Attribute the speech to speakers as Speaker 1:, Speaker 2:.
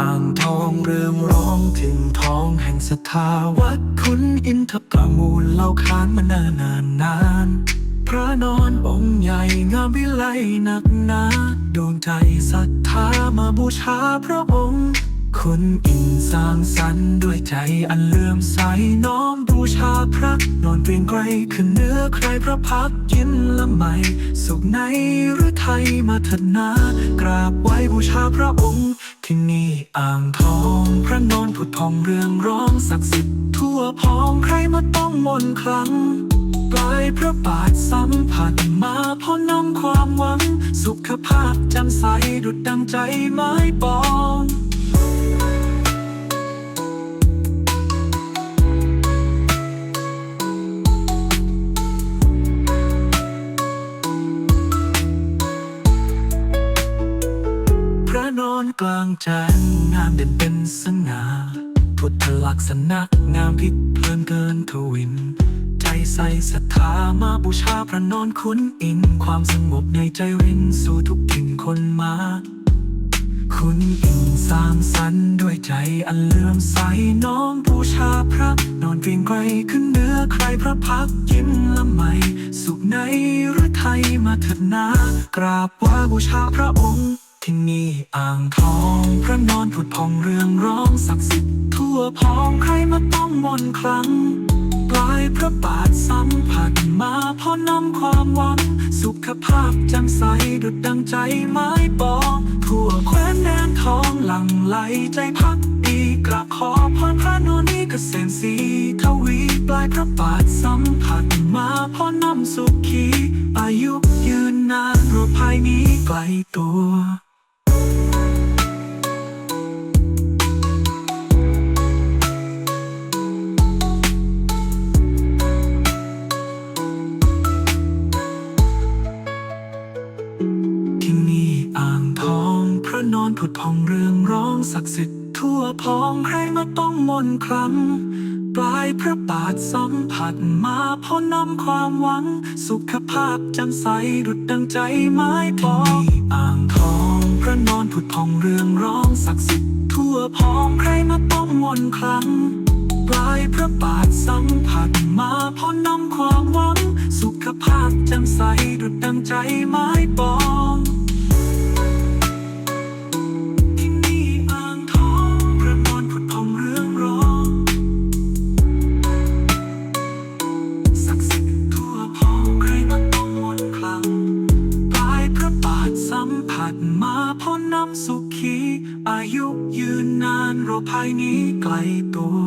Speaker 1: องเริ่มร้องถึงทองแห่งศรัทธาวัดคุณอินทประมูลเล่าขานมานานนานนาน พระนอนองค์ใหญ่งามวิไลหนักหนาดวงใจศรัทธามาบูชาพระองค์ คุณอินสร้างสรรค์ด้วยใจอันเลื่อมใสน้อมบูชาพระนอนเกรียงไกรขึ้นเนื้อใครพระพักยิ้มละไม่ สุขในหรือไทยมาเถิดนากราบไหว้บูชาพระองค์ ที่นี่อ่างทอง พระนอนผุดพองเรืองร้องศักดิ์สิทธิ์ทั่วพ้องใครมาต้องมนต์ครั้งปลายพระบาทสัมผัสมาพอนำความหวัง สุขภาพจำใสดุดดังใจไม้ปอง กลางแจ้งงามเด่นเป็นสง่าพุทธลักษณะงามพิเพลินเกินทวิน ใจใส่ศรัทธามาบูชาพระนอนคุ้นอิน ความสงบในใจรินสู่ทุกถิ่นคนมา คุณอินสร้างสรรด้วยใจอันเลื่อมใสน้อมบูชาพระนอนเกรียงไกรขึ้นเหนือใครพระพักยิ้มละไมสุขในหรือไทยมาเถิดนากราบว่าบูชาพระองค์ ที่นี่อ่างทองพระนอนผุดพองเรืองร้องศักดิ์สิทธิ์ทั่วพ้องใครมาต้องมนครั้งปลายพระบาทสัมผัสมาพอนำความหวัง สุขภาพแจ่มใสดุดดังใจไม้ปองทั่วแคว้นแดนทองหลั่งไหลใจพักดีกราบขอพรพระนวลนี้เกษมศรีทวีปลายพระบาทสัมผัสมาพอนำสุขี อายุยืนนานโรคภัยนี้ไกลตัว นอนผุดพองเรืองร้องศักดิ์สิทธิ์ทั่วพ้องใครมาต้องมนต์ครั้งปลายพระบาทสัมผัสมาพอนำความหวัง สุขภาพจำใสดุดดังใจไม้ปองอ่างทองพระนอนผุดพองเรืองร้องศักดิ์สิทธิ์ทั่วพ้องใครมาต้องมนต์ครั้งปลายพระบาทสัมผัสมาพอนำความหวังสุขภาพจ่มใสดุดดังใจไม้ปอง ยุยืนนานโรคภัยนี้ไกลตัว